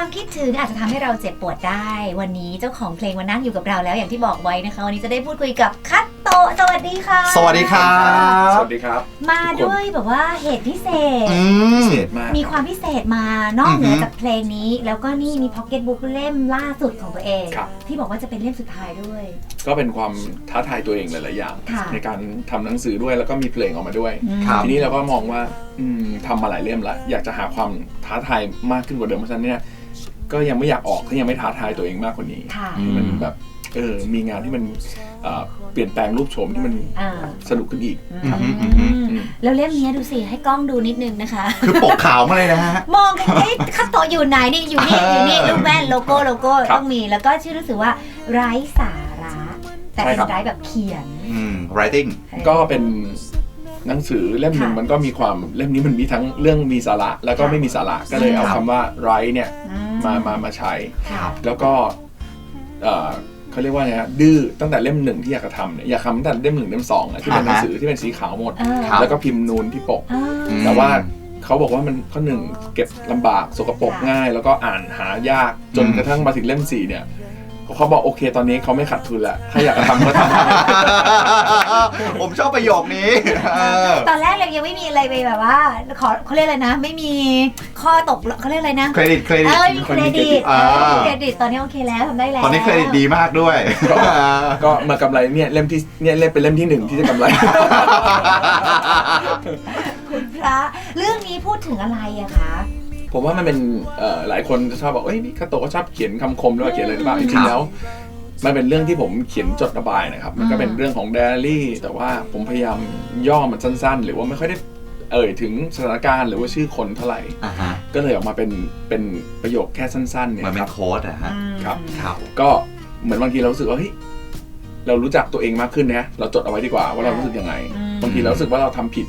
ความคิดถึงอาจจะทำให้เราเจ็บปวดได้ วันนี้เจ้าของเพลงมานั่งอยู่กับเราแล้วอย่างที่บอกไว้นะคะ วันนี้จะได้พูดคุยกับคัตโตะสวัสดีค่ะ สวัสดีครับ สวัสดีครับ มาด้วยแบบว่าเหตุพิเศษอืพิมเศษมากมีความพิเศษมานอกเหนืออฮึจากเพลงนี้ แล้วก็นี่มีพ็อกเก็ตบุ๊กเล่มล่าสุดของตัวเองครับที่บอกว่าจะเป็นเล่มสุดท้ายด้วย ก็เป็นความท้าทายตัวเองหลาย ๆ อย่างค่ะในการทำหนังสือด้วยแล้วก็มีเพลงออกมาด้วยครับทีนี้เราก็มองว่าอืมทำมาหลายเล่มละอยากจะหาความท้าทายมากขึ้นกว่าเดิมเพราะฉะนั้นเนี่ย ก็ยังไม่อยากออกถ้ายังไม่ท้าทายตัวเองมากกว่านี้ค่ะให้มันแบบเออมีงานที่มันเอ่อเปลี่ยนแปลงรูปโฉมที่มันอ่าสนุกขึ้นอีก อืมอืมอืม อืม แล้วเล่มนี้ดูสิให้กล้องดูนิดนึงนะคะ คือปกขาวมาเลยนะฮะ มองกันเอ๊ะคัตโตะอยู่ไหนนี่อยู่นี่อยู่นี่เออรูปแว่นโลโก้โลโก้ครับต้องมีแล้วก็ชื่อรู้สึกว่าไร้สาระ แต่เป็นใช่ครับ ไร้แบบเขียน อืม writing ก็เป็น หนังสือเล่มหนึ่งค่ะมันก็มีความเล่มนี้มันมีทั้งเรื่องมีสาระแล้วก็ค่ะไม่มีสาระก็เลยเอาครับคำว่าไรเนี่ยอืมามามาใช้ค่ะแล้วก็เอ่อเขาเรียกว่าไงฮะดื้อตั้งแต่เล่มหนึ่งที่อยากจะทำเนี่ยอยากทำตั้งแต่เล่มหนึ่งเล่มสองอะที่เป็นหนังสือที่เป็นสีขาวหมดเออครับแล้วก็พิมพ์นูนที่ปกอ่าอืมแต่ว่าเขาบอกว่ามันข้อหนึ่งเก็บลำบากสกปรกค่ะง่าย แล้วก็อ่านหายากจนอืมกระทั่งมาถึงเล่มสี่เนี่ย เขาบอกโอเคตอนนี้เขาไม่ขาดทุนแล้วถ้าอยากจะทำก็ทำผมชอบประโยคนี้เออตอนแรกเรายังไม่มีอะไรไปแบบว่า ขอเขาเรียกอะไรนะ ไม่มีข้อตกเขาเรียกอะไรนะ เครดิตเครดิเอตอมีเครดิตอ่าเออมีเครดิตตอนนี้โอเคแล้วทำได้แล้วตอนนี้เครดิตดีมากด้วย ก็มากำไรเนี่ยเล่มที่เนี่ยเล่มเป็นเล่มที่หนึ่งที่จะกำไร คุณพระเรื่องนี้พูดถึงอะไรอะคะ ผมว่ามันเป็นเอ่อหลายคนจะชอบบอกเอ้ยพี่คาโตะก็ชอบเขียนคำคมหรือว่าเขียนอะไรหรือเปล่าจอืมริงๆแล้วมันเป็นเรื่องที่ผมเขียนจดระบายนะครับ มันก็เป็นอืมเรื่องของไดอารี่ แต่ว่าผมพยายามย่อมันสั้น ๆ หรือว่าไม่ค่อยได้เอ่ยถึงสถานการณ์หรือว่าชื่อคนเท่าไหร่อ่าฮะก็เลยออกมาเป็นเป็นประโยคแค่สั้นๆเนี่ยมันเป็คนรับโค้ดอะฮะครับครับ ก็เหมือนบางทีเรารู้สึกว่าเฮ้ยเรารู้จักตัวเองมากขึ้นนะเราจดเอาไว้ดีกว่าว่าเรารู้สึกยังไงอืมบางทีเรารู้สึกว่าเราทำผิด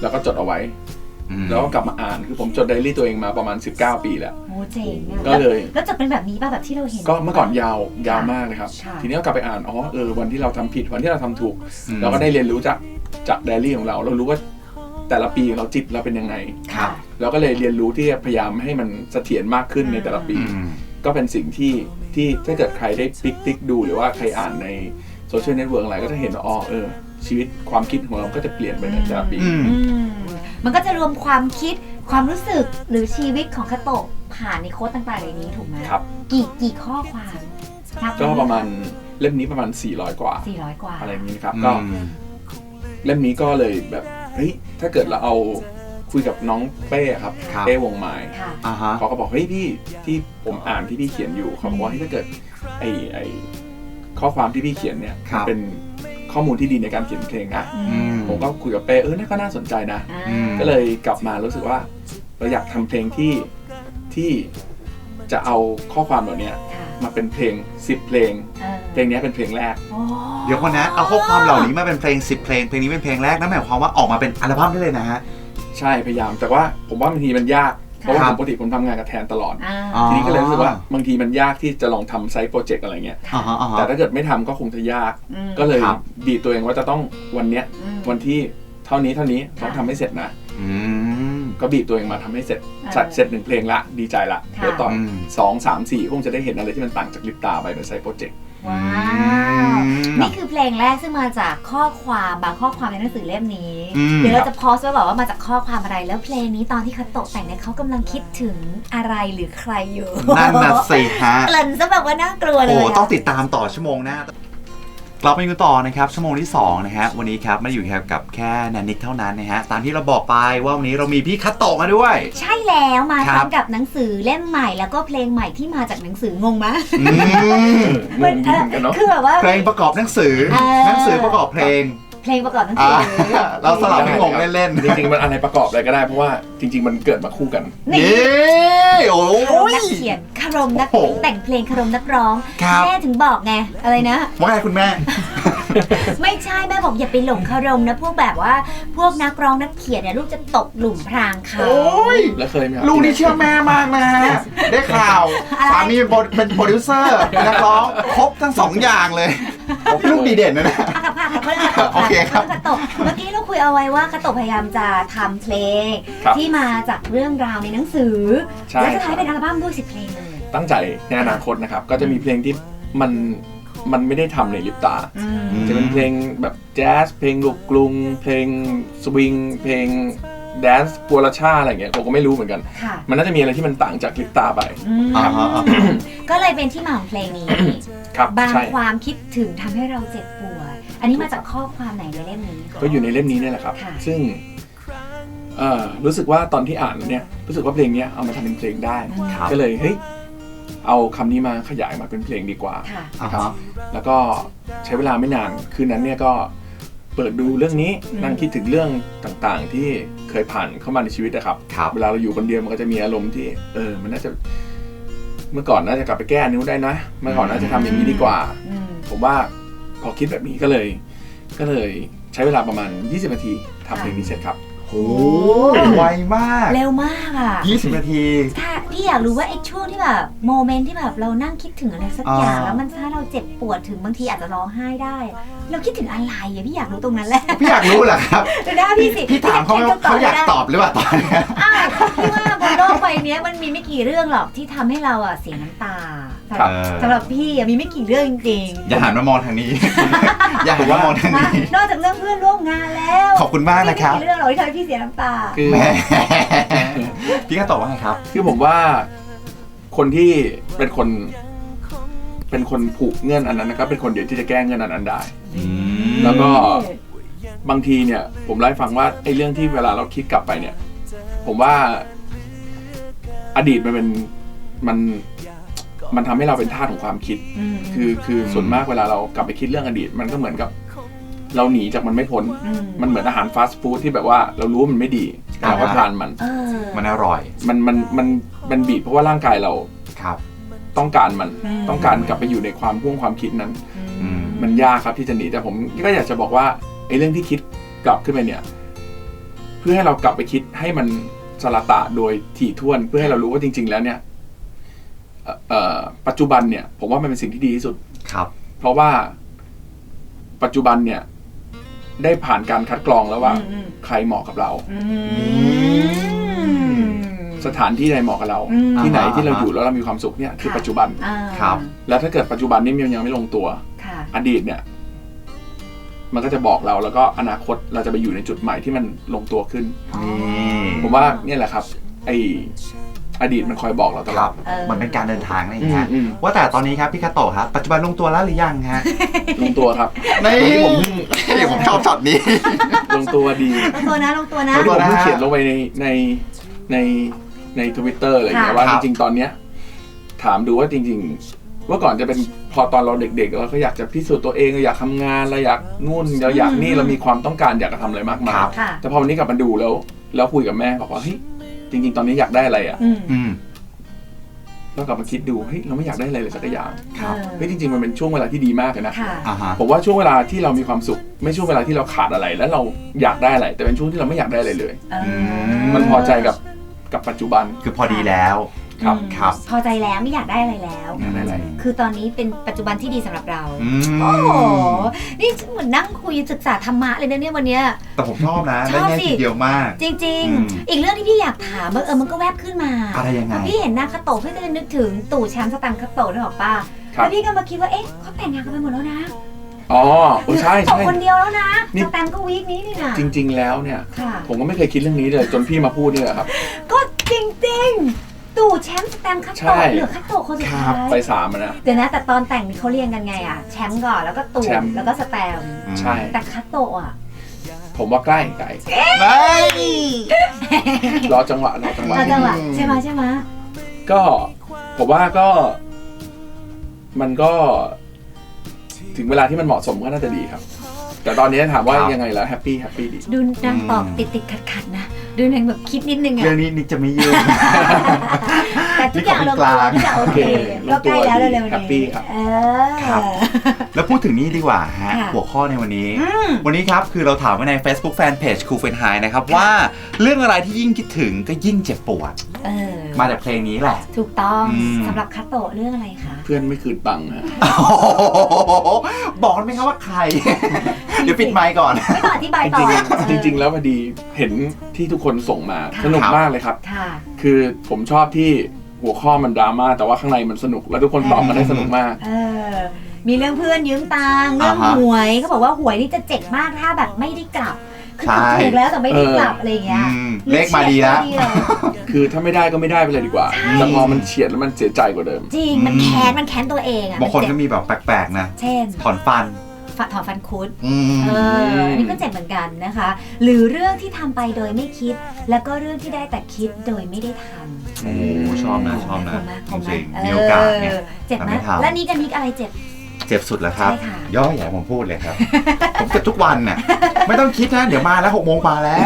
แล้วก็จดเอาไว้อืม แล้วก็กลับมาอ่านคือผมจดไดอารี่ตัวเองมาประมาณ 19 ปีแล้ว โอ้เจ๋งอะก็เลย แล้วจะเป็นแบบนี้ป่ะแบบที่เราเห็น ก็เมื่อก่อนยาวยาวมากนะครับ ค่ะ ทีนี้ก็กลับไปอ่านอ๋อเออวันที่เราทำผิดวันที่เราทำถูก อืม เราก็ได้เรียนรู้จากจากไดอารี่ของเรา เรารู้ว่าแต่ละปีเราจิตเราเป็นยังไง ค่ะ เราก็เลยเรียนรู้ที่จะพยายามให้มันเสถียรมากขึ้นในแต่ละปี อืม ก็เป็นสิ่งที่ที่ถ้าเกิดใครได้ติ๊กติ๊กดูหรือว่าใครอ่านในโซเชียลเน็ตเวิร์กอะไรก็จะเห็นว่าอ๋อเออชีวิตความคิดของเราก็จะเปลี่ยนไปในแต่ละปี อืม อืม มันก็จะรวมความคิดความรู้สึกหรือชีวิตของคาโตะผ่านในโค้ดต่างๆเหล่านี้ถูกไหมครับ กี่กี่ข้อความนับก็ประมาณเล่มนี้ประมาณ 400 กว่าสี่ร้อยกว่า อะไรอย่างนี้นะครับอืมก็เล่มนี้ก็เลยแบบเฮ้ยถ้าเกิดเราเอาคุยกับน้องเป้ครับครับเป้วงไม้ค่ะอ่าฮะเขาก็บอกเฮ้ยพี่ที่ผมอ่านที่พี่เขียนอยู่เขาบอกว่าเฮ้ยถ้าเกิดไอไอข้อความที่พี่เขียนเนี่ยครับมันเป็น ข้อมูลที่ดีในการเขียนเพลงนะอืมผมก็คุยกับเป้เออน่าก็น่าสนใจนะอ่าอืมก็เลยกลับมารู้สึกว่า เราอยากทำเพลงที่ที่จะเอาข้อความเหล่านี้ค่ะมาเป็นเพลง 10 เพลงเออเพลงนี้เป็นเพลงแรกโอ้เดี๋ยวคนนะเอาข้อความเหล่านี้มาเป็นเพลง 10 เพลง เพลงนี้เป็นเพลงแรกนั่นหมายความว่าออกมาเป็นอัลบั้มได้เลยนะฮะ ใช่พยายามแต่ว่าผมว่าบางทีมันยาก เพราะว่าครัผบมปกติผมทำงานกับแทนตลอด อ่าอ๋อ ทีนี้ก็เลยรู้สึกว่าบางทีมันยากที่จะลองทำไซต์โปรเจกต์อะไรเงี้ย อ่าฮะอ่าฮะ แต่ถ้าเกิดไม่ทำก็คงจะยาก อืมก็เลยครับบีบตัวเองว่าจะต้องวันเนี้ยอืม วันที่เท่านี้เท่านี้ค่ะต้องทำให้เสร็จนะ อืม ก็บีบตัวเองมาทำให้เสร็จเออจัดเสร็จหนึ่งเพลงละดีใจละค่ะ เดี๋ยวต่ออมสองสามสี่คงจะได้เห็นอะไรที่มันต่างจากลิปตาไปเป็นไซต์โปรเจกต์ ว้าวอืม นี่คือเพลงแรกซึ่งมาจากข้อความบางข้อความในหนังสือเล่มนี้อืมเดี๋ยวเราจะโพสต์ไว้บอกว่ามาจากข้อความอะไร แล้วเพลงนี้ตอนที่คาโตะแต่งเนี่ยเขากำลังคิดถึงอะไรหรือใครอยู่ นั่นน่ะสิฮะเกริ่นซะแบบว่าน่ากลัวเลโอ้ยะต้องติดตามต่อชั่วโมงหน้า กลับมาอยู่ต่อนะครับชั่วโมงที่2นะฮะวันนี้ครับไม่ได้อยู่แค่กับแค่แนนนิกเท่านั้นนะฮะตามที่เราบอกไปว่าวันนี้เรามีพี่คัตโตะมาด้วย ใช่แล้วมาคพรับร้อมกับหนังสือเล่มใหม่แล้วก็เพลงใหม่ที่มาจากหนังสืองงไหมอืมงงดีเหมือนกันเนาะคือแบบว่าเพลงประกอบหนังสือเออหนังสือประกอบเพลง เพลงประกอบหนังอ่าสือเราสลับให้งงเล่นจริงๆ มันอะไรประกอบอะไรก็ได้เพราะว่าจริง ๆ มันเกิดมาคู่กันๆนี่นี่ โอ้คารมย นักเขียนคารมนักโอ้โหแต่งเพลงคารมนักร้องครับ แม่ถึงบอกไงอะไรนะ ว่าไงคุณแม่ ไม่ใช่แม่บอกอย่าไปหลงคารมนะพวกแบบว่าพวกนักร้องนักเขียนเนี่ยลูกจะตกหลุมพรางเขาโอ้ย แล้วเคยไหมครับลูกนี่เชื่อแม่มากนะฮะได้ข่าวอะไรสามีเป็นโปรเป็นโปรดิวเซอร์เป็นนักร้องครบทั้งสองอย่างเลย ลูกดีเด่นนะเนี่ย อะกับภาพกับเพื่อนกระตกโอเคครับกระตกเมื่อกี้เราคุยเอาไว้ว่ากระตกพยายามจะทำเพลง ครับที่มาจากเรื่องราวในหนังสือ ใช่ แล้วจะคท้ายรับเป็นอัลบั้มด้วยสิบเพลงเลยตั้งใจในอนาคตนะครับ ก็จะมีเพลงที่มันมันไม่ได้ทำในลิปตา อืมอืมจะเป็นเพลงแบบแจ๊สเพลงลูกกรุง เพลงสวิง เพลงแดนซ์กัวลาชาอะไรเงี้ยผมก็ไม่รู้เหมือนกัน ค่ะมันน่าจะมีอะไรที่มันต่างจากลิปตาไป อืมอ่าฮะอ่าฮะ ก็เลยเป็นที่มาของเพลงนี้ ครับบางใช่ ความคิดถึงทำให้เราเจ็บปวด อันนี้มาจากข้อความไหนในเล่มนี้ ก็อยู่ในเล่มนี้เนี่ยแหละครับ ค่ะ ซึ่งเอ่อรู้สึกว่าตอนที่อ่านเนี่ยรู้สึกว่าเพลงเนี้ยเอามาทำเป็นเพลงได้ ครับ ก็เลยเฮ้ยเอาคำนี้มาขยายมาเป็นเพลงดีกว่า ค่ะ อ่าฮะ แล้วก็ใช้เวลาไม่นานคืนนั้นเนี่ยก็เปิดดูเรื่องนี้อืม นั่งคิดถึงเรื่องต่างๆ ที่เคยผ่านเข้ามาในชีวิตนะครับ ครับ เวลาเราอยู่คนเดียวมันก็จะมีอารมณ์ที่เออมันน่าจะเมื่อก่อนน่าจะกลับไปแก้นิ้วได้นะ เมื่อก่อนน่าจะทำอย่างนี้ดีกว่า อืม ผมว่า พอคิดแบบนี้ก็เลย ก็เลยใช้เวลาประมาณ 20 นาทีทำเพลงนี้เสร็จครับ โอ้ไวมากเร็วมากอะ20 นาที ถ้าพี่อยากรู้ว่าไอ้ช่วงที่แบบโมเมนต์ที่แบบเรานั่งคิดถึงอะไรสักอย่างอ่า แล้วมันถ้าเราเจ็บปวดถึงบางทีอาจจะร้องไห้ได้ เราคิดถึงอะไรอะพี่อยากรู้ตรงนั้นแหละพี่อยากรู้เหรอครับเดี๋ยวนะพี่สิพี่ถามเขาไหมว่าเขาอยากตอบหรือเปล่าตอนเนี้ย อ้าวพี่ว่าบนโลกใบเนี้ยมันมีไม่กี่เรื่องหรอกที่ทำให้เราอะเสียน้ำตาสำหรับเออสำหรับพี่อะมีไม่กี่เรื่องจริงอย่าหันมามองทางนี้ อย่าหันมามองทางๆนะนี้ นอกจากเรื่องเพื่อนร่วมงานแล้ว ขอบคุณมากนะครับมีไม่กี่เรื่องหรอกที่ทำให้พี่เสียน้ำตา คือ แหมพี่ก็ตอบว่าไงครับ คือผมว่าคนที่เป็นคน เป็นคนผูกเงื่อนอันนั้นนะครับเป็นคนเดียวที่จะแก้เงื่อนอันนั้นได้ แล้วก็ บางทีเนี่ย ผมเล่าให้ฟังว่าไอ้เรื่องที่เวลาเราคิดกลับไปเนี่ย ผมว่าอดีตมันเป็นมันมันทำให้เราเป็นทาสของความคิดมคือคือส่วนมากเวลาเรากลับไปคิดเรื่องอดีต มันก็เหมือนกับ เราหนีจากมันไม่พ้นมมันเหมือนอาหารฟาสต์ฟู้ดที่แบบว่าเรารู้ว่ามันไม่ดีแต่เราก็อ่าทานมัน เออมันอร่อยมันมันมันมันบีบเพราะว่าร่างกายเราครับ ต้องการมันอืมต้องการกลับไปอยู่ในความพ่วงความคิดนั้น อืม มันยากครับที่จะหนีแต่ผมก็อยากจะบอกว่าไอ้เรื่องที่คิดกลับขึ้นไปเนี่ย เพื่อให้เรากลับไปคิดให้มันสละตะโดยถี่ถ้วน เพื่อให้เรารู้ว่าจริง ๆ แล้วเนี่ยเอ่อเอ่อปัจจุบันเนี่ย ผมว่ามันเป็นสิ่งที่ดีที่สุด ครับ เพราะว่าปัจจุบันเนี่ย ได้ผ่านการคัดกรองแล้วว่า อืม ใครเหมาะกับเรา อืม สถานที่ใดเหมาะกับเรา อืม ที่ไหนที่เราอ่าฮะอยู่แล้วเรามีความสุขเนี่ยคือค่ะ ปัจจุบัน อ่าครับ แล้วถ้าเกิดปัจจุบันนี้มันยังไม่ลงตัว ค่ะอดีตเนี่ย มันก็จะบอกเราแล้วก็อนาคตเราจะไปอยู่ในจุดใหม่ที่มันลงตัวขึ้นนี่ผมว่าเนี่ยแหละครับไอ อดีตมันคอยบอกเราตคลรัอบดเออมันเป็นการเดินทางนั่นเองฮะอืม ว่าแต่ตอนนี้ครับพี่คาโตะครับ ปัจจุบันลงตัวแล้วหรือยังฮะลงตัวครับ นี่ตรงที่ผมนี่ผมชอบช็อตนี้ ลงตัวดีลงตัวนะลงตัวนะ แล้วที่ผมนะเพิ่งฮะเขียนลงไปในในในในทวิตเตอร์อะไรอย่างเงี้ยค่ะ ว่าคจรับริงๆตอนเนี้ยถามดูว่าจริงๆเมื่อก่อนจะเป็นพอตอนเราเด็กๆ เราก็อยากจะพิสูจน์ตัวเองเราอยากทำงานเราอยากนู่นเราอยากนี่เรามีความต้องการอยากจะทำอะไรมากมายครับค่ะ แต่พอวันนี้กลับมาดูแล้ว แล้วคุยกับแม่บอกว่าเฮ้ย จริง ๆ ตอนนี้อยากได้อะไรอะอืม อืม แล้วกลับมาคิดดูเฮ้ยเราไม่อยากได้อะไรเลยสักอย่างครับเออเฮ้ยจริง ๆ มันเป็นช่วงเวลาที่ดีมากเลยนะ ค่ะ อ่าฮะผมว่าช่วงเวลาที่เรามีความสุข ไม่ช่วงเวลาที่เราขาดอะไร แล้วเราอยากได้อะไร แต่เป็นช่วงที่เราไม่อยากได้อะไรเลยเออมันพอใจกับกับปัจจุบัน คือพอดีแล้ว ครับอืมครับ พอใจแล้วไม่อยากได้อะไรแล้ว อยากได้อะไรคือตอนนี้เป็นปัจจุบันที่ดีสำหรับเรา อืมโอ้โห นี่เหมือนนั่งคุยศึกษาธรรมะเลยนะเนี่ยวันเนี้ย แต่ผมชอบนะชได้อบแง่สิ ทีเดียวมาก จริง อืม ๆ อีกเรื่องที่พี่อยากถามเออมันก็แวบขึ้นมา อะไรยังไงพอพี่เห็นหน้าคาโตะพี่ก็จะนึกถึงตู่แชมป์สแตังค์คาโตะนึกออกป่ะครับ แล้วพี่ก็มาคิดว่าเอ๊ะเขาแต่งงานกันไปหมดแล้วนะอ๋อเออใช่เหลือใช่คาโตะคนเดียวแล้วนะนี่ สแตมป์ก็วีคนี้นี่นะจริง ๆ แล้วเนี่ย ค่ะ ผมก็ไม่เคยคิดเรื่องนี้เลยจนพี่มาพูดนี่แหละครับ ก็จริงๆ ตู่แชมป์สแตมป์คาใช่ โตะเหลือคาโตะคนสุดท้ายไปสามอะนะ เดี๋ยวนะ แต่ตอนแต่งนี่เขาเรียงกันไงอะ แชมป์ก่อนแล้วก็ตู่แชมป์ แล้วก็สแตมป์ใช่ แต่คาโตะอะผมว่าใกล้ใกล้ไม่ รอจังหวะรอจังหวะ เราจังหวะใช่ไหมใช่ไหมก็ผมว่าก็ มันก็ ถึงเวลาที่มันเหมาะสมก็น่าจะดีครับ แต่ตอนนี้ถามว่าครับ ยังไงแล้วแฮปปี้แฮปปี้ดี ดูนางตอบอืมติดติดขัดขัดๆนะ ดูนางแบบคิดนิดนึงเรื่ออะงนี้นิกจะไม่ยุ่งแต่ทุกอย่างลงตัวทุกอย่างโอเคลก็งใกตัวล้แล้วดีเร็วๆแฮปปี้นี้ครับเออครับแล้วพูดถึงนี้ดีกว่าฮะค่ะหัวข้อในวันนี้อืมวันนี้ครับคือเราถามไว้ใน Facebook Fanpage ครูเฟนไฮนะครับว่าเรื่องอะไรที่ยิ่งคิดถึงก็ยิ่งเจ็บปวด เออมาจากเพลงนี้แหละ ถูกต้องอืม สำหรับคาโตะเรื่องอะไรคะเพื่อนไม่คืนตังค์ฮะบอกกันไหมครับว่าใคร เดี๋ยวปิดไมค์ก่อน ไม่ต้องอธิบายจต่อริงๆจริง ๆ แล้วพอดีเห็นที่ทุกคนส่งมาค่ะ สนุกมากเลยครับ ค่ะ คือผมชอบที่หัวข้อมันดราม่าแต่ว่าข้างในมันสนุก แล้วทุกคนตอบกันได้สนุกมาก เออ มีเรื่องเพื่อนยืมตังค์เรื่องอ่าฮะ หวยเขาบอกว่าหวยนี่จะเจ็บมากถ้าแบบไม่ได้กลับคือ ใช่ ถูกแล้วแต่ไม่ได้กลับเออออะไรอย่างเงี้ยอืมเลขมาดีแล้วเฉียดตัวเดียวคือถ้าไม่ได้ก็ไม่ได้ไปเลยดีกว่า แต่พอมันเฉียดแล้วมันเสียใจกว่าเดิม จริงมันอืมแค้นมันแค้นตัวเองอะบางคนมัก็เจ็มีแบบแปลกๆนะ เช่นถอนฟัน ฝัดถอนฟันคุด อืม เออนี่ก็เจ็บเหมือนกันนะคะ หรือเรื่องที่ทำไปโดยไม่คิด แล้วก็เรื่องที่ได้แต่คิดโดยไม่ได้ทำโอ้โหชอบนะชอบนะคมไหมคจมไหมริงๆมีโอกาสเนี่ยเออเจ็บไหมแต่ไม่ทำ แล้วนี่กันนิกอะไรเจ็บ เจ็บสุดแล้วครับ ใช่ค่ะ ย่ออย่าให้ผมพูดเลยครับ ผมเจ็บทุกวันน่ะไม่ต้องคิดนะเดี๋ยวมาแล้วหกโมงมาแล้ว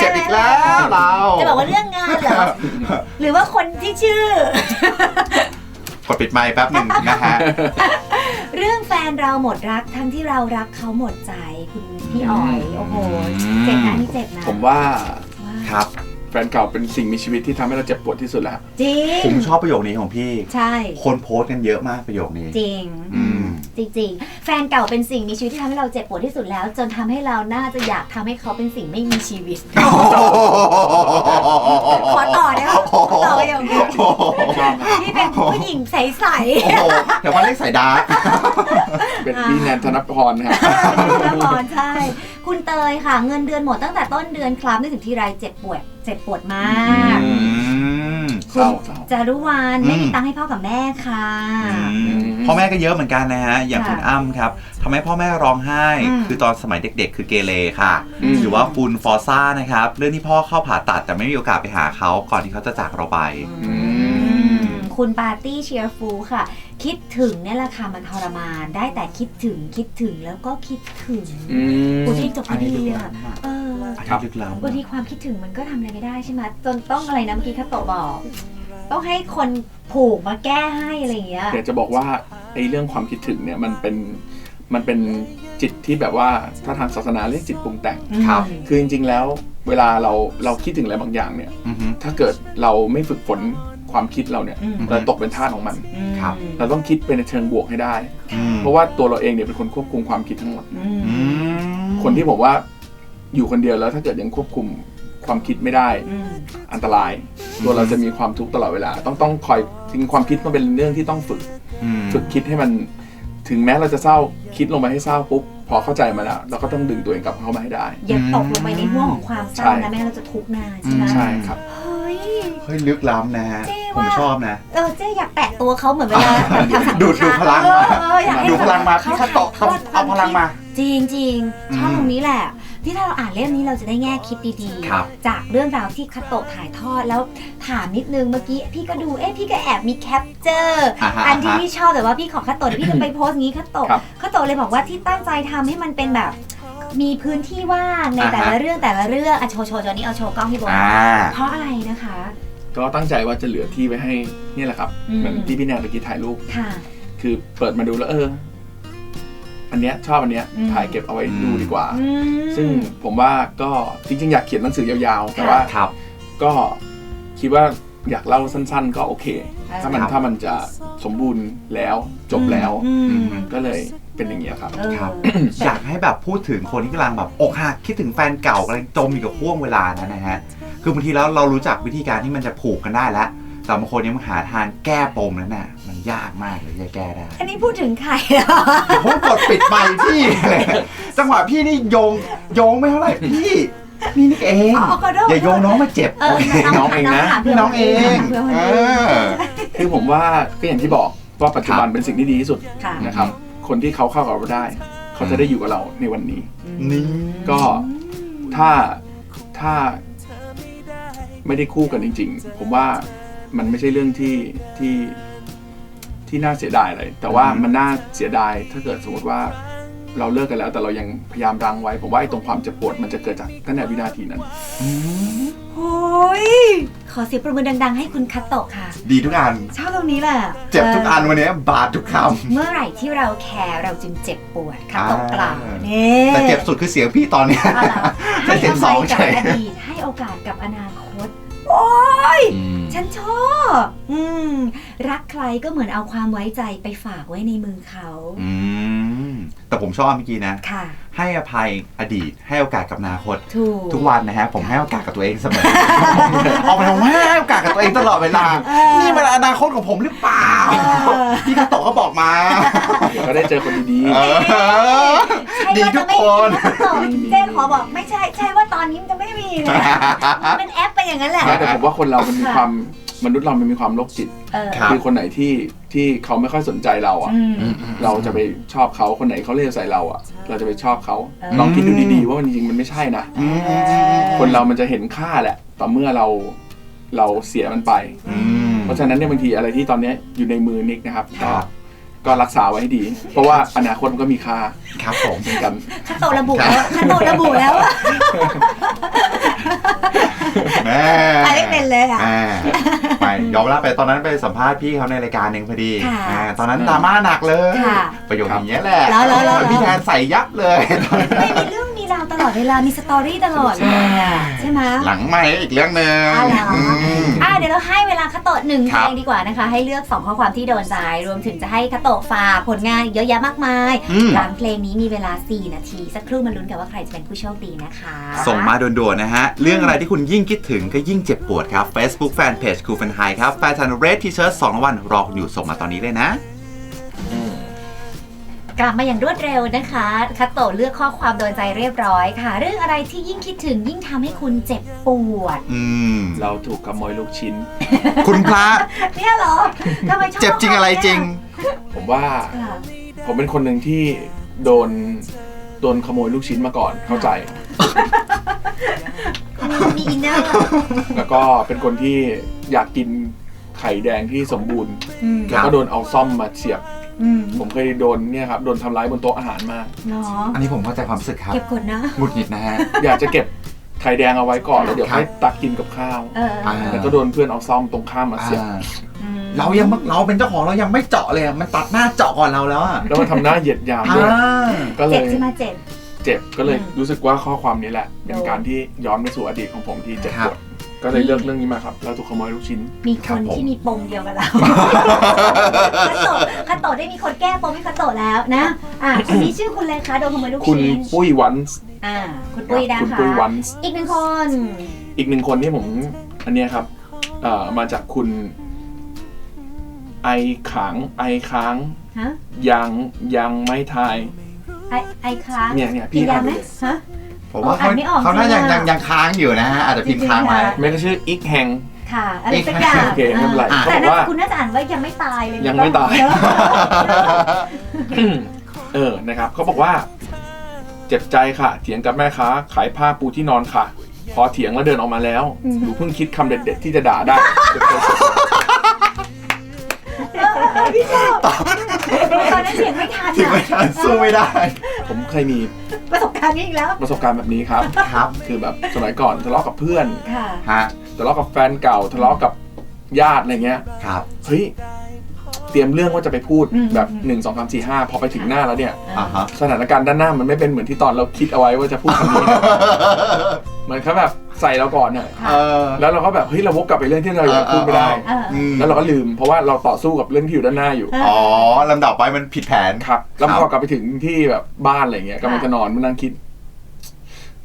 เจ็บอีกแล้วเราจะบอกว่าเรื่องงานเหรอ หรือว่าคนที่ชื่อ กดปิดไมค์แป๊บหนึ่งนะฮะ เรื่องแฟนเราหมดรักทั้งที่เรารักเขาหมดใจคุณพี่อ๋อยโอ้โหอืมเจ็บนะนี่เจ็บนะผมว่าว่าครับ แฟนเก่าเป็นสิ่งมีชีวิตที่ทำให้เราเจ็บปวดที่สุดแล้ว จริง ผมชอบประโยคนี้ของพี่ ใช่ คนโพสต์กันเยอะมากประโยคนี้ จริง อืม จริงๆ แฟนเก่าเป็นสิ่งมีชีวิตที่ทำให้เราเจ็บปวดที่สุดแล้ว จนทำให้เราน่าจะอยากทำให้เขาเป็นสิ่งไม่มีชีวิต ขอต่อได้ไหมขอต่อไปอย่างนี้นี่เป็นผู้หญิงใสโอ้โหเดี๋ยวมันเรียกสายดาร์กเป็นพี่แนนธนพรนะครับ ๆละครใช่ คุณเตยค่ะ เงินเดือนหมดตั้งแต่ต้นเดือนครับนึกถึงทีไรเจ็บปวด เจ็บปวดมาก อืม เศร้าเศร้า จารุวรรณไม่มีอืมตังค์ให้พ่อกับแม่ค่ะอืมพ่อแม่ก็เยอะเหมือนกันนะฮะ อย่างค่ะคุณอ้ำครับทำให้พ่อแม่ร้องไห้ อืมคือตอนสมัยเด็กๆ คือเกเรค่ะ อืม หรือว่าฟูนฟอร์ซ่านะครับ เรื่องที่พ่อเข้าผ่าตัดแต่ไม่มีโอกาสไปหาเขาก่อนที่เขาจะจากเราไป อืม คุณปาร์ตี้เชียร์ฟูลค่ะ คิดถึงเนี่ยแหละค่ะมันทรมานได้แต่คิดถึงคิดถึงแล้วก็คิดถึงอืม อุทิศจบพอดีลึกอะล้ำอะเอออันครันี้บลึกล้ำบางทีความคิดถึงมันก็ทำอะไรไม่ได้ใช่ไหมจนต้องอะไรนะเมื่อกี้คาโตะบอก ต้องให้คนผูกมาแก้ให้อะไรอย่างเงี้ยอยากจะบอกว่าไอ้เรื่องความคิดถึงเนี่ยมันเป็นมันเป็นจิตที่แบบว่าถ้าทางศาสนาเรียกจิตปรุงแต่ง ครับ คือจริงๆแล้วเวลาเราเราคิดถึงอะไรบางอย่างเนี่ย อือฮึ ถ้าเกิดเราไม่ฝึกฝน ความคิดเราเนี่ยอืมเราตกเป็นทาสของมัน ครับ เราต้องคิดไปในเชิงบวกให้ได้อืมเพราะว่าตัวเราเองเนี่ยเป็นคนควบคุมความคิดทั้งหมดอืมอืมคนที่ผมว่าอยู่คนเดียวแล้วถ้าเกิดยังควบคุมความคิดไม่ได้อืมอันตราย ตัวเราจะมีความทุกข์ตลอดเวลา ต้องต้องคอยจริงความคิดมันเป็นเรื่องที่ต้องฝึกอืมฝึกคิดให้มันถึงแม้เราจะเศร้าคิดลงไปให้เศร้าปุ๊บพอเข้าใจมาแล้วเราก็ต้องดึงตัวเองกลับเข้ามาให้ได้อย่าตกลงไปในห่วงของความเศร้าใช่นะแม่งั้นเราจะทุกข์นานใช่ไหมใช่ครับเฮ้ยเฮ้ยลึกล้ำนะฮะ เจ๊ผมว่าชอบนะ เออเจ๊อยากแตะตัวเขาเหมือนเวลาแบบทำสังฆดูดดูดพลังมา เออเอออยากให้ดูพลังมาเขพี่คาโตะถ่ยทอดเอาพลังมา จริงจริงๆชอบอืมตรงนี้แหละ ที่ถ้าเราอ่านเล่มนี้เราจะได้แง่คิดดีครับจากเรื่องราวที่คาโตะถ่ายทอดแล้วถามนิดนึงเมื่อกี้พี่ก็ดูเอ๊ะพี่ก็แอบมีแคปเจอร์อ่าฮะอันที่อ่าฮะ พี่ชอบแต่ว่าพี่ขอคาโตะเดี๋ยวพี่จะไปโพสต์งี้คาโตะครับคาโตะเลยบอกว่าที่ตั้งใจทำให้มันเป็นแบบ มีพื้นที่ว่างในแต่ละเรื่องแต่ละเรื่องอะโชว์โชว์จอนี้เอาโชว์กล้องพี่โบอ่า เพราะอะไรนะคะ ก็ตั้งใจว่าจะเหลือที่ไว้ให้นี่แหละครับอืม เหมือนที่พี่แนนตะกี้ถ่ายรูป ค่ะ คือเปิดมาดูแล้วเออ อันเนี้ยชอบอันเนี้ยอืม ถ่ายเก็บเอาไว้ดูดีกว่า อืม ซึ่งผมว่าก็จริงๆ อยากเขียนหนังสือยาวๆ แต่ว่าครับ ก็คิดว่าอยากเล่าสั้นๆ ก็โอเคถ้ามันครับ ถ้ามันจะสมบูรณ์แล้วจบแล้ว อืมอืม ก็เลยเป็นอย่างนี้ยครับ เออ ครับ อยากให้แบบพูดถึงคนที่กำลังแบบอกหักคิดถึงแฟนเก่ากำลังจมอยู่กับห่วงเวลานั้นนะฮะ คือบางทีแล้วเรารู้จักวิธีการที่มันจะผูกกันได้แล้ว แต่บางคนยังหาทางแก้ปมนั้นน่ะ มันยากมากเลยจะแก้ได้อันนี้พูดถึงใครเหรอผมกดปิดไมค์พี่เลยจังหวะพี่นี่โยงโยงไม่เท่าไหร่พี่นี่นี่เองอ๋อขอโทษอย่าโยงน้องมาเจ็บเออน้องเองนะถามพี่น้องเองถามเพื่อนคนเออื่นอคือผมว่าก็อย่างที่บอกว่าปัจจุบันเป็นสิ่งที่ดีที่สุดค่ะนะครับ คนที่เขาเข้ากับเราได้ เขาจะได้อยู่กับเราในวันนี้นี่ก็ถ้าถ้า ไม่ได้คู่กันจริง ๆ ผมว่ามันไม่ใช่เรื่องที่ที่ที่น่าเสียดายเลย แต่ว่ามันน่าเสียดายถ้าเกิดสมมติว่าเราเลิกกันแล้ว แต่เรายังพยายามรังไว้ ผมว่าไอ้ตรงความเจ็บปวดมันจะเกิดจากตั้งแต่วินาทีนั้นอืมโอ้ยขอเสียงประมือดัง ๆ ให้คุณคัตโตะค่ะ ดีทุกอันชอบตรงนี้แหละเจ็บทุกอันวันนี้บาดทุกคเมื่อไหร่ที่เราแคร์เราจึงเจ็บปวดคัตโตะอ่ากล่าวนี่ำแต่เจ็บสุดคือเสียงพี่ตอนเนี้ยเอาล่ะได้ให้เสียงอสภัอยงกับเฉย อดีตให้โอกาสกับอนาคต โอ้ย อืม ฉันชอบอืม รักใครก็เหมือนเอาความไว้ใจไปฝากไว้ในมือเขาอืม แต่ผมชอบเมื่อกี้นะ ค่ะ ให้อภัยอดีต ให้โอกาสกับอนาคต ถูก ทุกวันนะฮะ ผมให้โอกาสกับตัวเองเสมอออกไปทำให้โอกาสกับตัวเองตลอดเวลา เออ นี่มันอนาคตของผมหรือเปล่าเออพี่กาโตะก็บอกมา เดี๋ยวก็ได้เจอคนดีเออ ใช่ดีว่าทุจะกไม่คนต่อเจ๊ขอบอกไม่ใช่ ใช่ว่าตอนนี้มันจะไม่ มีเลยมันเป็นแอปไปอย่างนั้นแหละๆแต่ผมว่าคนเรามันมีความมนุษย์เรามันมีความโรคจิต เออ ครับ คือคนไหนที่ที่เขาไม่ค่อยสนใจเราอะ อืมเราจะไปชอบเขาคนไหนเขาเล่นใส่เราอะ เราจะไปชอบเขาเออ ลองคิดดูดีๆว่ามันจริงๆมันไม่ใช่นะอืม คนเรามันจะเห็นค่าแหละ ต่อเมื่อเราเราเสียมันไป อืม เพราะฉะนั้นเนี่ยบางทีอะไรที่ตอนเนี้ยอยู่ในมือนิกนะครับครัก็บก็รักษาไว้ให้ดี เพราะว่าอนาคตมันก็มีค่าครับผม เหมือนกันคาโตะระบุแล้วคาโตะระบุแล้วอะ แม่อะไรไม่เป็นเลยอะแม่ไม่ยอมรับไปตอนนั้นไปสัมภาษณ์พี่เขาในรายการหนึ่งพอดีค่ะอ่าตอนนั้นดราม่าหนักเลย ค่ะประโยคอย่างเงี้ยแหละแล้วแล้วแล้วแล้วพี่แทนใส่ยับเลย ไม่มีเรื่องมี ราวตลอดเวลา มีสตอรี่ตลอดเลยอะใช่ไหมหลังไม่อีกเรื่องหนึ่งอะเหรอมอะเดี๋ยวเราให้เวลาคาโตะหนึ่งเพครัลบงดีกว่านะคะ ให้เลือก 2 ข้อความที่โดนใจ รวมถึงจะให้คาโตะฝากผลงานอีกเยอะแยะมากมาย อืม หลังเพลงนี้มีเวลา 4 นาที สักครู่มาลุ้นกันว่าใครจะเป็นผู้โชคดีนะคะ ส่งมาด่วนๆนะฮะ เรื่องอะไรที่คุณยิ่งคิดถึงก็ยิ่งเจ็บปวดครับ Facebook Fanpage ครูฟันไฮครับแฟชั่นเรดทีเชิร์ตสองรางวัลรอคุณอยู่ส่งมาตอนนี้เลยนะ กลับมาอย่างรวดเร็วนะคะคาโตะเลือกข้อความโดนใจเรียบร้อยค่ะ เรื่องอะไรที่ยิ่งคิดถึงยิ่งทำให้คุณเจ็บปวด อืม เราถูกขโมยลูกชิ้น คุณพระ เนี่ยเหรอทำไมชอบเจ็บจริงอะไรจริง ผมว่าค่ะผมเป็นคนหนึ่งที่โดนโดนขโมยลูกชิ้นมาก่อนเข้าใจ มีอินเนอร์แล้วก็เป็นคนที่อยากกินไข่แดงที่สมบูรณ์ อืม คแล้รัวบ ก็โดนเอาซ่อมมาเสียบ อืมผมเคยโดนเนี่ยครับโดนทำร้ายบนโต๊ะอาหารมากเนาะอันนี้ผมเข้าใจความรู้สึกครับเก็บกดนะหงุดหงิดนะฮะ อยากจะเก็บไข่แดงเอาไว้ก่อนแล้วเดี๋ยวครับให้ตักกินกับข้าวเอออ่าแล้วก็โดนเพื่อนเอาซ่อมตรงข้ามมาเสียบอ่าอืมเรายังเราเป็นเจ้าของเรายังไม่เจาะเลยอะมันตัดหน้าเจาะก่อนเราแล้วอะแล้วมันทำหน้าเหยียดหยามอ่าด้วยก็เลเจ็บยใช่ไหมเจ็บ เจ็บก็เลยอืมรู้สึกว่าข้อความนี้แหละ เป็นโดนการที่ย้อนไปสู่อดีตของผมที่เจ็บครัปบวด ก็เลยเลือกเรื่องนี้มาครับ เราถูกขโมยลูกชิ้น มีคครับนผม ที่มีปมเดียวกับเราคาโตะคาโตะได้มีคนแก้ปมให้คาโตะแล้วนะ อะคนนี้ชื่อคุณอะไรคะโดนขโมยลูกคุณชิ้นปุ้ยวันส์อ่า คุณปุ้ยนะคุณคะปุ้ยวันส์อีกหนึ่งคนอีกหนึ่งคนที่ผมอันเนี้ยครับเอ่อมาจากคุณ ไอขางไอค้างฮะยังยังไม่ทายไอไอค้างเนี่ยเนี่ยพี่กินยาอ่านไหมไปเลยฮะ ผมว่าอ๋ออ่านไม่ออกเขาน่าใช่ยังไหมยังยังค้างอยู่นะฮะอาจจะพิมพ์ค้างไว้ จริงๆค่ะแม่ก็ชื่ออีกแหงค่ะอะไรสักอย่างโอเคไม่เป็นไรออเขาแต่บอกน่าว่าคุณน่าจะอ่านว่ายังไม่ตายเลยยังไม่ตาย เนอะเออนะครับเขาบอกว่า เจ็บใจค่ะ เถียงกับแม่ค้า ขายผ้าปูที่นอนค่ะ พอเถียงแล้วเดินออกมาแล้วหนูเพิ่งคิดคำเด็ด ๆ ที่จะด่าได้ พี่ชอบตอ นนั้นเสียงไม่ทันถึงอะไม่ทันสู้ไม่ได้ ผมเคยมีประสบการณ์นี้อีกแล้ว ประสบการณ์แบบนี้ครับ ครับ คือแบบสมัยก่อนทะเลาะกับเพื่อนค่ะ ฮะ ทะเลาะกับแฟนเก่าทะเลาะกับญาติอะไรเงี้ย ครับ เฮ้ย เตรียมเรื่องว่าจะไปพูดอืมแบบ 1 2 3 4 5 พอไปถึงหน้าแล้วเนี่ย อ่าฮะ สถานการณ์ด้านหน้ามันไม่เป็นเหมือนที่ตอนเราคิดเอาไว้ว่าจะพูดคำนี้เหมือนเขาแบบใส่เราก่อนเนี่ยเออแล้วเราก็แบบเฮ้ยเราวกกลับไปเรื่องที่เรายังพูดไม่ได้ เออ อืมแล้วเราก็ลืมเพราะว่าเราต่อสู้กับเรื่องที่อยู่ด้านหน้าอยู่เอออ๋อลำดับไปมันผิดแผน ครับแล้วครับพอกลับไปถึงที่แบบบ้านอะไรเงี้ยกำลังจะนอนมานั่งคิด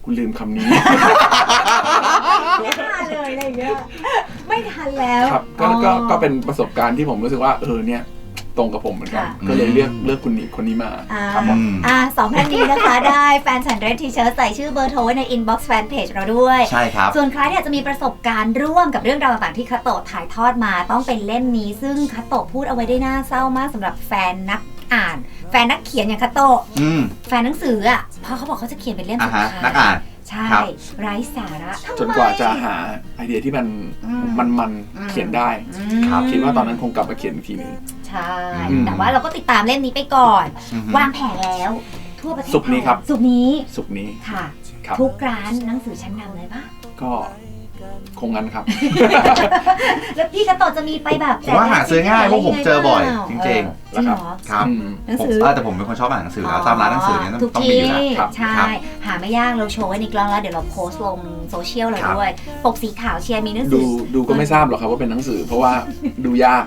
กูลืมคำนี้ไม่ทันเลยอะไรอย่างเงี้ยไม่ทันแล้วครับก็ก็ก็เป็นประสบการณ์ที่ผมรู้สึกว่าเออเนี่ยตรงกับผมเหมือนกันค่ะ ก็เลยเลือกเลือกคนนี้คนนี้มาอ่าครับผมอืมอ่าสองท่านนี้นะคะ ได้แฟนฉันเรดทีเชิร์ตใส่ชื่อเบอร์โทรไว้ในอินบ็อกซ์แฟนเพจเราด้วย ใช่ครับ ส่วนใครที่อยากจะมีประสบการณ์ร่วมกับเรื่องราวต่างๆที่คาโตะถ่ายทอดมาต้องเป็นเล่มนี้ ซึ่งคาโตะพูดเอาไว้ได้น่าเศร้ามากสำหรับแฟนนักอ่าน แฟนนักเขียนอย่างคาโตะอืม แฟนหนังสืออะเพราะเขาบอกเขาจะเขียนเป็นเล่มอ่าสุดฮะ ท้ายนักอ่าน ใช่ครับ ไร้สาระทำไม จนกว่าจะหาไอเดียที่มันอืม มันมันอืมเขียนได้ อืมครับ คิดว่าตอนนั้นคงกลับมาเขียนอีกทีหนึง ใช่อืม แต่ว่าเราก็ติดตามเล่มนี้ไปก่อน อือฮึ วางแผงแล้ว ทั่วประเทศศุกร์นี้ครับศุกร์นี้สุกร์นี้ค่ะ ครับ ทุกร้านหนังสือชั้นนำเลยปะก็ คงงั้นครับ แล้วพี่กระโตะจะมีไปแบบผมว่าหาซื้อง่ายเพราะผมเจอบ่อย จริงๆเออจริงเหรอ ครับอืมหนังผมสือเออแต่ผมเป็นคนชอบอ่านหนังสือแล้วตามร้านหนังสือเนี่ยต้องทุกต้องที่มีอยู่แล้วครับใช่ ครับ หาไม่ยากเราโชว์ไว้ในกล้องแล้วเดี๋ยวเราโพสต์ลงโซเชียลเราครับ ด้วย ปกสีขาวเชียร์มีหนังสืดูอดูก็ไม่ทราบหรอกครับว่าเป็นหนังสือ เพราะว่าดูยาก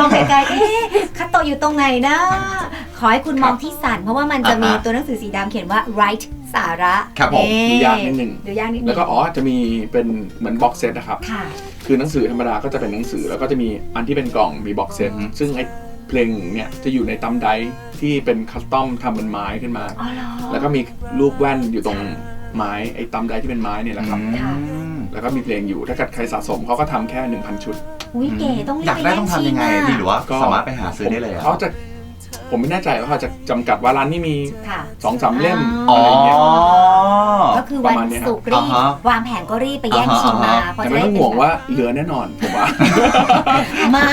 มองไกลๆเอ๊ะคัตโตะอยู่ตรงไหนนะ ขอให้คุณมองที่สัน เพราะว่ามันจะมีอ่าฮะ ตัวหนังสือสีดำเขียนว่า right สาระครับผมเดูยากนิดนึงดูยากนิดนึงแล้วก็อ๋อจะมีเป็นเหมือนบ็อกเซตนะครับค่ะ คือหนังสือธรรมดาก็จะเป็นหนังสือแล้วก็จะมีอันที่เป็นกล่องมีบ็อกเซตอือฮึซึ่งไอ้เพลงเนี่ยจะอยู่ในตำไดที่เป็นคัสตอมทำเป็นไม้ขึ้นมาอ๋อเหรอแล้วก็มีรูปแว่นอยู่ตรงไม้ไอ้ตำไดที่เป็นไม้เนี่ยแหละครับค่ะอืมแล้วก็มีเพลงอยู่ถ้าเกิดใครสะสมเขาก็ทำแค่ 1,000 ชุดอุ้ยเก๋ต้องรีบอยากได้ต้องทำยังไงปแย่ดีหรือว่าก็สามารถไปหาซื้อได้เลยอะเขาจะ ผมไม่แน่ใจว่าเขาจะจำกัดว่าร้านนี้มีค่ะสองสามเล่มอ๋อ๋ออะไรอย่างเงี้ย ก็คือปวันระมาณเนี้ยครับ ศุกร์รีบอ่าฮะวางแผนก็รีบไปแย่งอ่าฮะชิงมาอ่าฮะ เพราะแต่จะไม่ได้ต้องเป็นห่วงว่าเหลือแน่นอนผมว่า เมา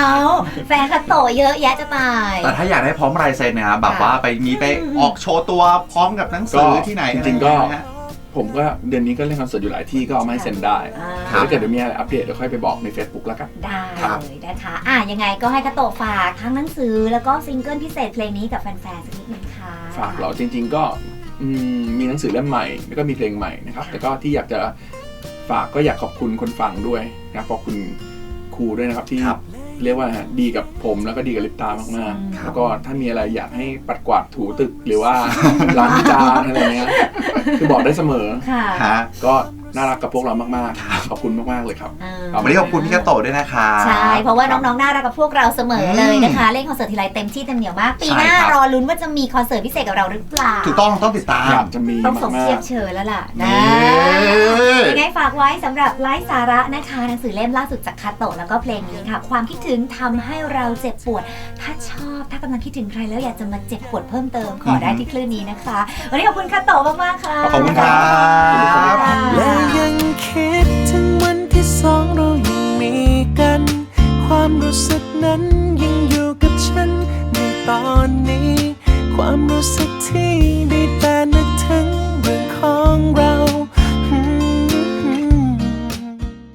แฟนคัตโตะเยอะแยะจะตาย แต่ถ้าอยากได้พร้อมลายเซ็นเนะครับแบบว่าไปมีไปอืมออกโชว์ตัวพร้อมกับหนังสือก็ที่ไหนจริงๆก็ อะไอย่าเยนะฮะ ผมก็เดือนนี้ก็เล่นคอนเสิร์ตอยู่หลายที่ก็เอามาให้เซ็นได้อ่าครับ ถ้าเกิดเดี๋ยวมีอะไรอัปเดตเดี๋ยวค่อยไปบอกใน Facebook แล้วกัน ได้ครับ เลยนะคะ อะยังไงก็ให้คัตโตะฝากทั้งหนังสือแล้วก็ซิงเกิลพิเศษเพลงนี้กับแฟนๆสักนิดนึงค่ะ ฝากเหราจริง ๆ ก็อืมมีหนังสือเล่มใหม่แล้วก็มีเพลงใหม่นะครับค่ะแต่ก็ที่อยากจะฝากก็อยากขอบคุณคนฟังด้วยนะครับขอบคุณครูด้วยนะครับที่ครับ เรียกว่าฮะดีกับผมแล้วก็ดีกับลิปตามากๆแล้วก็ถ้ามีอะไรอยากให้ปัดกวาดถูตึกหรือว่าล้างจานอะไรเงี้ยคือบอกได้เสมอ ค่ะฮะก็ น่ารักกับพวกเรามากๆ ขอบคุณมากๆเลยครับอ่าครับวันนี้ขอบคุณพี่กระโตะด้วยนะคะใช่เพราะว่าน้องๆน่ารักกับพวกเราเสมอเลยอืมนะคะ เล่นคอนเสิร์ตทีไรเต็มที่เต็มเหนียวมาก ปีหน้าใช่ครับรอลุ้นว่าจะมีคอนเสิร์ตพิเศษกับเราหรือเปล่าถูกต้องต้องติดตามอยากจะมีต้องส่งมาเทียกบเชิญแล้วล่ะนี่นะยังไงฝากไว้สำหรับไลฟ์สาระนะคะหนังสือเล่มล่าสุดจากคาโตะแล้วก็เพลงนี้ค่ะ ความคิดถึงทำให้เราเจ็บปวด ถ้าชอบถ้ากำลังคิดถึงใครแล้วอยากจะมาเจ็บปวดเพิ่มเติมขอได้ที่คลื่นนี้นะคะวันนี้ขอบคุณคาโตะมากๆค่ะขอบคุณครับและยังคิดถึงวันที่สองเรายังมีกัน ความรู้สึกนั้นยังอยู่กับฉันในตอนนี้ ความรู้สึกที่